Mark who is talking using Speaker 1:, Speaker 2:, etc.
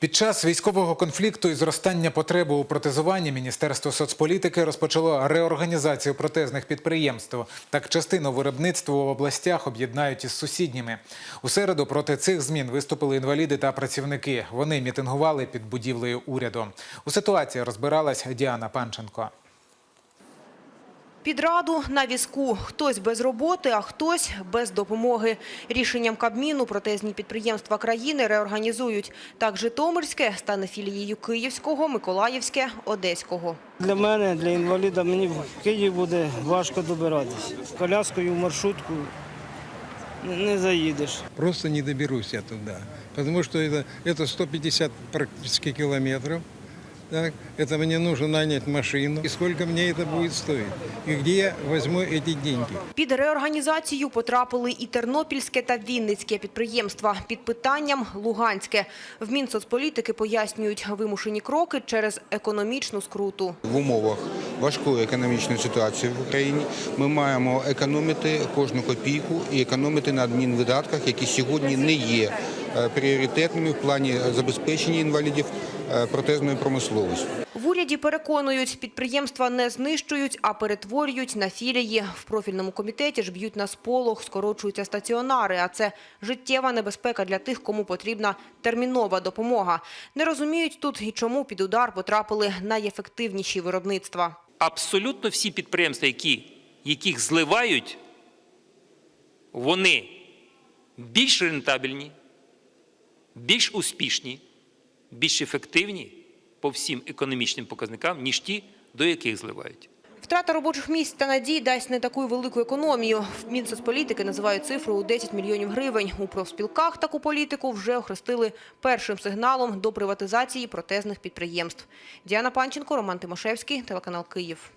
Speaker 1: Під час військового конфлікту і зростання потреби у протезуванні Міністерство соцполітики розпочало реорганізацію протезних підприємств. Так частину виробництва в областях об'єднають із сусідніми. У середу проти цих змін виступили інваліди та працівники. Вони мітингували під будівлею уряду. У ситуації розбиралась Діана Панченко.
Speaker 2: Під раду на візку. Хтось без роботи, а хтось без допомоги. Рішенням Кабміну протезні підприємства країни реорганізують. Так Житомирське стане філією Київського, Миколаївське, Одеського.
Speaker 3: Для мене, для інваліда, мені в Київ буде важко добиратися. Коляскою в маршрутку не- заїдеш.
Speaker 4: Просто не доберусь я туда. Потому что это, это 150 практически километров. Так, это мне нужно нанять машину. И сколько мне это будет стоить? И где я возьму эти деньги?
Speaker 2: Під реорганізацію потрапили і Тернопільське та Вінницьке підприємства. Під питанням – Луганське. В Мінсоцполітики пояснюють вимушені кроки через економічну скруту.
Speaker 5: В умовах важкої економічної ситуації в Україні ми маємо економити кожну копійку і економити на адмінвидатках, які сьогодні не є е, пріоритетними в плані забезпечення інвалідів е, протезної промисловості.
Speaker 2: В уряді переконують, підприємства не знищують, а перетворюють на філії. В профільному комітеті ж б'ють на сполох, скорочуються стаціонари, а це життєва небезпека для тих, кому потрібна термінова допомога. Не розуміють тут і чому під удар потрапили найефективніші виробництва.
Speaker 6: абсолютно всі підприємства, які, яких зливають, вони більш рентабельні, більш успішні, більш ефективні по всім економічним показникам, ніж ті, до яких зливають.
Speaker 2: Втрата робочих місць та надій дасть не таку велику економію. В Мінсоцполітики називають цифру у 10 мільйонів гривень. У профспілках таку політику вже охрестили першим сигналом до приватизації протезних підприємств. Діана Панченко, Роман Тимошевський, телеканал Київ.